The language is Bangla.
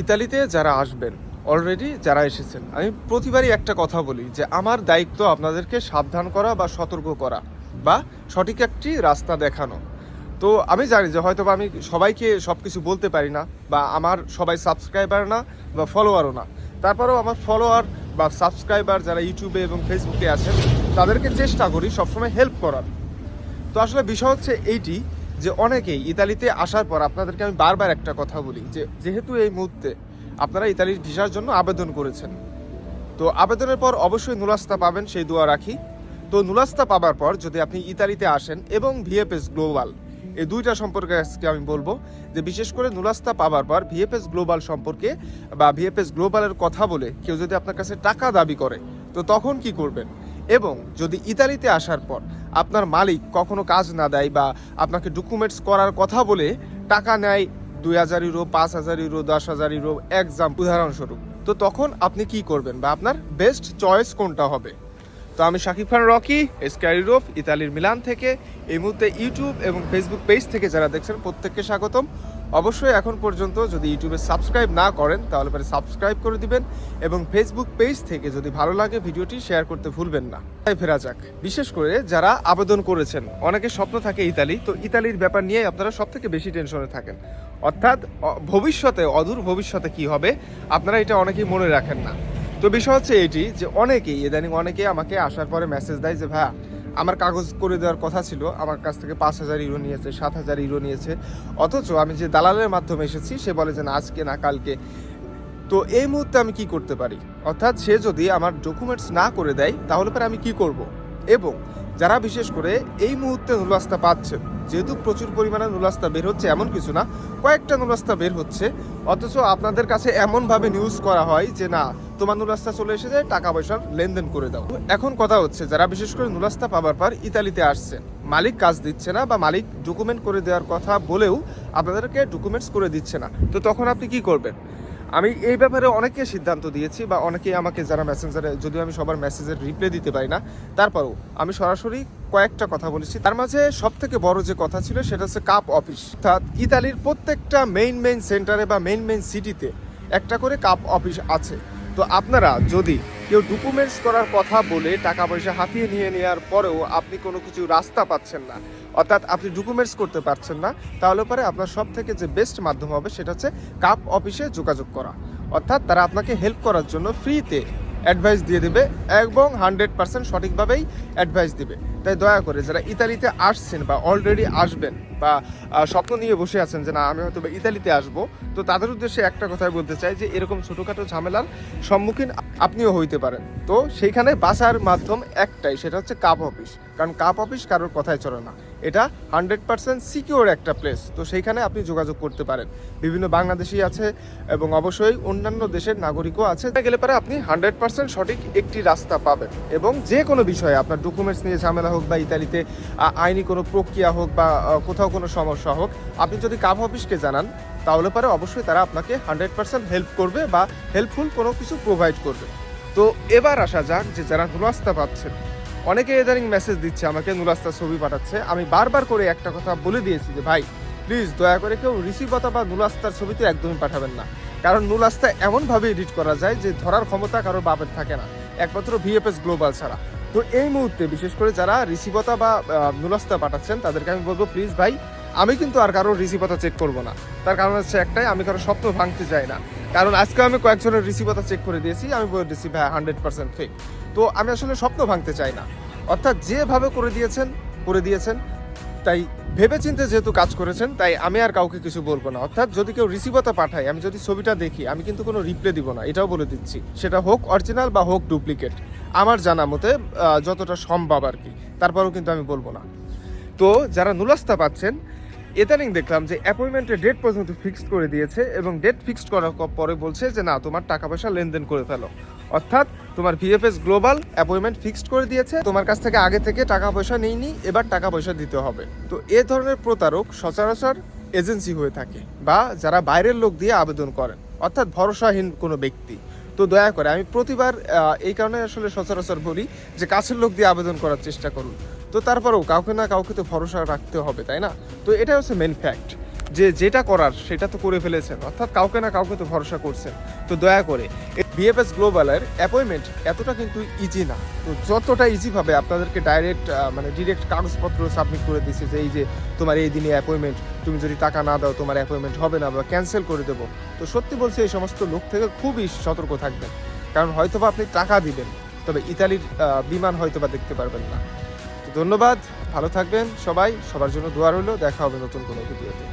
ইতালিতে যারা আসবেন অলরেডি যারা এসেছেন, আমি প্রতিবারই একটা কথা বলি যে আমার দায়িত্ব আপনাদেরকে সাবধান করা বা সতর্ক করা বা সঠিক একটি রাস্তা দেখানো। তো আমি জানি যে হয়তো আমি সবাইকে সব কিছু বলতে পারি না বা আমার সবাই সাবস্ক্রাইবার না বা ফলোয়ারও না। তারপরেও আমার ফলোয়ার বা সাবস্ক্রাইবার যারা ইউটিউবে এবং ফেসবুকে আছেন, তাদেরকে চেষ্টা করি সবসময় হেল্প করার। তো আসলে বিষয় হচ্ছে এইটি যে অনেকেই ইতালিতে আসার পর আপনাদেরকে আমি বারবার একটা কথা বলি যে যেহেতু এই মুহূর্তে আপনারা ইতালির ভিসার জন্য আবেদন করেছেন, তো আবেদনের পর অবশ্যই নুলাস্তা পাবেন, সেই দোয়া রাখি। তো নুলাস্তা পাবার পর যদি আপনি ইতালিতে আসেন এবং ভিএফএস গ্লোবাল, এই দুইটা সম্পর্কে আজকে আমি বলব, যে বিশেষ করে নুলাস্তা পাবার পর ভিএফএস গ্লোবাল সম্পর্কে বা ভিএফএস গ্লোবালের কথা বলে কেউ যদি আপনার কাছে টাকা দাবি করে, তো তখন কি করবেন? এবং যদি ইতালিতে আসার পর আপনার মালিক কখনো কাজ না দেয় বা আপনাকে ডকুমেন্টস করার কথা বলে টাকা নেয় দুই হাজার ইউরো পাঁচ হাজার ইউরো দশ হাজার ইউরো এক্সাম উদাহরণস্বরূপ। তো তখন আপনি কি করবেন বা আপনার বেস্ট চয়েস কোনটা হবে? তো আমি শাকিব খান, রকি স্ক্যারিরোফ ইতালির মিলান থেকে। এই মুহূর্তে ইউটিউব এবং ফেসবুক পেজ থেকে যারা দেখছেন, প্রত্যেককে স্বাগতম। অবশ্যই এখন পর্যন্ত যদি ইউটিউবে সাবস্ক্রাইব না করেন, তাহলে পরে সাবস্ক্রাইব করে দিবেন এবং ফেসবুক পেজ থেকে যদি ভালো লাগে ভিডিওটি শেয়ার করতে ভুলবেন না। তাই ফেরা যাক। বিশেষ করে যারা আবেদন করেছেন, অনেকে স্বপ্ন থাকে ইতালি, তো ইতালির ব্যাপার নিয়ে আপনারা সব থেকে বেশি টেনশনে থাকেন। অর্থাৎ ভবিষ্যতে, অদূর ভবিষ্যতে কি হবে, আপনারা এটা অনেকেই মনে রাখেন না। তো বিষয় হচ্ছে এটি যে অনেকেই, ইদানিং অনেকে আমাকে আসার পরে মেসেজ দেয় যে, ভাইয়া, আমার কাগজ করে দেওয়ার কথা ছিল, আমার কাছ থেকে পাঁচ হাজার ইউরো নিয়েছে, সাত হাজার ইউরো নিয়েছে। অথচ আমি যে দালালের মাধ্যমে এসেছি, সে বলে যে, না, আজকে না, কালকে তো এই মুহূর্তে আমি কি করতে পারি? অর্থাৎ সে যদি আমার ডকুমেন্টস না করে দেয়, তাহলে পরে আমি কি করব? এবং যারা বিশেষ করে এই মুহূর্তে নুলাস্তা পাচ্ছেন, যেহেতু প্রচুর পরিমাণে নুলাস্তা বের হচ্ছে, এমন কিছু না, কয়েকটা নুলাস্তা বের হচ্ছে, অথচ আপনাদের কাছে এমনভাবে নিউজ করা হয় যে, না তোমার নুলাস্তা চলে এসে যায় টাকা পয়সার লেনদেন করে দাও। এখন কথা হচ্ছে, যারা বিশেষ করে নুলাস্তা পাবার পর ইতালিতে আসছেন, মালিক কাজ দিচ্ছে না বা মালিক ডকুমেন্ট করে দেওয়ার কথা বলেও আপনাদেরকে ডকুমেন্টস করে দিচ্ছে না। তো তখন আপনি কি করবেন? আমি এই ব্যাপারে অনেকে সিদ্ধান্ত দিয়েছি বা অনেকেই আমাকে যারা মেসেঞ্জারে যদিও আমি সবার মেসেজের রিপ্লাই দিতে পারি না, তারপরেও আমি সরাসরি কয়েকটা কথা বলেছি। তার মাঝে সব থেকে বড় যে কথা ছিল সেটা হচ্ছে কাপ অফিস অর্থাৎ ইতালির প্রত্যেকটা মেইন মেইন সেন্টারে বা মেইন মেইন সিটিতে একটা করে কাপ অফিস আছে। তো আপনারা যদি কেউ ডকুমেন্টস করার কথা বলে টাকা পয়সা হাতিয়ে নিয়ে নেওয়ার পরেও আপনি কোনো কিছু রাস্তা পাচ্ছেন না, অর্থাৎ আপনি ডকুমেন্টস করতে পারছেন না, তাহলে পরে আপনার সব থেকে যে বেস্ট মাধ্যম হবে সেটা হচ্ছে কাপ অফিসে যোগাযোগ করা। অর্থাৎ তারা আপনাকে হেল্প করার জন্য ফ্রিতে অ্যাডভাইস দিয়ে দেবে এবং হান্ড্রেড পার্সেন্ট সঠিকভাবেই অ্যাডভাইস দিবে। তাই দয়া করে যারা ইতালিতে আসছেন বা অলরেডি আসবেন বা স্বপ্ন নিয়ে বসে আছেন যে না, আমি হয়তো ইতালিতে আসব, তো তাদের উদ্দেশ্যে একটা কথাই বলতে চাই যে, এরকম ছোটোখাটো ঝামেলার সম্মুখীন আপনিও হইতে পারেন। তো সেইখানে বাসার মাধ্যম একটাই, সেটা হচ্ছে কাপ অফিস কারণ কাপ অফিস কারোর কথাই চলে না। এটা হান্ড্রেড পার্সেন্ট সিকিওর একটা প্লেস। তো সেইখানে আপনি যোগাযোগ করতে পারেন। বিভিন্ন বাংলাদেশি আছে এবং অবশ্যই অন্যান্য দেশের নাগরিকও আছে। গেলে পরে আপনি হান্ড্রেড পার্সেন্ট সঠিক একটি রাস্তা পাবেন এবং যে কোনো বিষয়ে আপনার ডকুমেন্টস নিয়ে ঝামেলা হোক বা ইতালিতে আইনি কোনো প্রক্রিয়া হোক বা কোথাও কোনো সমস্যা হোক, আপনি যদি কাপ অফিসকে জানান, তাহলে পরে অবশ্যই তারা আপনাকে হান্ড্রেড পার্সেন্ট হেল্প করবে বা হেল্পফুল কোনো কিছু প্রোভাইড করবে। তো এবার আসা যাক যে যারা নুরাস্তা পাচ্ছেন অনেকে ইদানিং মেসেজ দিচ্ছে, আমাকে নুরাস্তা ছবি পাঠাচ্ছে। আমি বারবার করে একটা কথা বলে দিয়েছি যে, ভাই প্লিজ দয়া করে কেউ রিসিভতা বা নুলাস্তার ছবিতে একদমই পাঠাবেন না। কারণ নুলাস্তা এমনভাবে এডিট করা যায় যে, ধরার ক্ষমতা কারোর বাপের থাকে না, একমাত্র ভিএফএস গ্লোবাল ছাড়া। তো এই মুহূর্তে বিশেষ করে যারা রিসিভতা বা নুলাস্তা পাঠাচ্ছেন, তাদেরকে আমি বলব প্লিজ ভাই, আমি কিন্তু আর কারোর রিসিভতা চেক করব না। তার কারণ হচ্ছে একটাই, আমি কারও স্বপ্ন ভাঙতে চাই না। কারণ আজকে আমি কয়েকজনের রিসিভতা চেক করে দিয়েছি, আমি বলে দিয়েছি, ভাই হান্ড্রেড পার্সেন্ট ফেক তো আমি আসলে স্বপ্ন ভাঙতে চাই না। অর্থাৎ যেভাবে করে দিয়েছেন করে দিয়েছেন, তাই ভেবেচিন্তে যেহেতু কাজ করেছেন, তাই আমি আর কাউকে কিছু বলব না। অর্থাৎ যদি কেউ রিসিভতা পাঠায়, আমি যদি ছবিটা দেখি, আমি কিন্তু কোনো রিপ্লে দিব না, এটাও বলে দিচ্ছি। সেটা হোক অরিজিনাল বা হোক ডুপ্লিকেট আমার জানা মতে যতটা সম্ভব আর কি। তারপরেও কিন্তু আমি বলব না। তো যারা নুলাস্তা পাচ্ছেন, ইদানিং দেখলাম যে অ্যাপয়েন্টমেন্টের ডেট পর্যন্ত ফিক্সড করে দিয়েছে এবং ডেট ফিক্সড করার পরে বলছে যে, না, তোমার টাকা পয়সা লেনদেন করে ফেলো। অর্থাৎ তোমার ভিএফএস গ্লোবাল অ্যাপয়েন্টমেন্ট ফিক্সড করে দিয়েছে। তোমার কাছ থেকে আগে থেকে টাকা পয়সা নেইনি, এবার টাকা পয়সা দিতে হবে। তো এ ধরনের প্রতারক সচরাচর এজেন্সি হয়ে থাকে বা যারা বাইরের লোক দিয়ে আবেদন করেন, অর্থাৎ ভরসাহীন কোনো ব্যক্তি। তো দয়া করে আমি প্রতিবার এই কারণে আসলে সচরাচর বলি যে কাছের লোক দিয়ে আবেদন করার চেষ্টা করুন। তো তারপরেও কাউকে না কাউকে তো ভরসা রাখতে হবে, তাই না? তো এটা হচ্ছে মেন ফ্যাক্ট যে যেটা করার সেটা তো করে ফেলেছেন, অর্থাৎ কাউকে না কাউকে তো ভরসা করছেন। তো দয়া করে বিএফএস গ্লোবালের অ্যাপয়েন্টমেন্ট এতটা কিন্তু ইজি না। তো যতটা ইজিভাবে আপনাদেরকে ডাইরেক্ট মানে ডিরেক্ট কাগজপত্র সাবমিট করে দিচ্ছে যে এই যে তোমার এই দিনে অ্যাপয়েন্টমেন্ট তুমি যদি টাকা না দাও তোমার অ্যাপয়েন্টমেন্ট হবে না বা ক্যান্সেল করে দেবো। তো সত্যি বলছি এই সমস্ত লোক থেকে খুবই সতর্ক থাকবেন, কারণ হয়তোবা আপনি টাকা দিবেন, তবে ইতালির বিমান হয়তোবা দেখতে পারবেন না। তো ধন্যবাদ, ভালো থাকবেন সবাই, সবার জন্য দোয়া রইল, দেখা হবে নতুন কোনো ভিডিওতে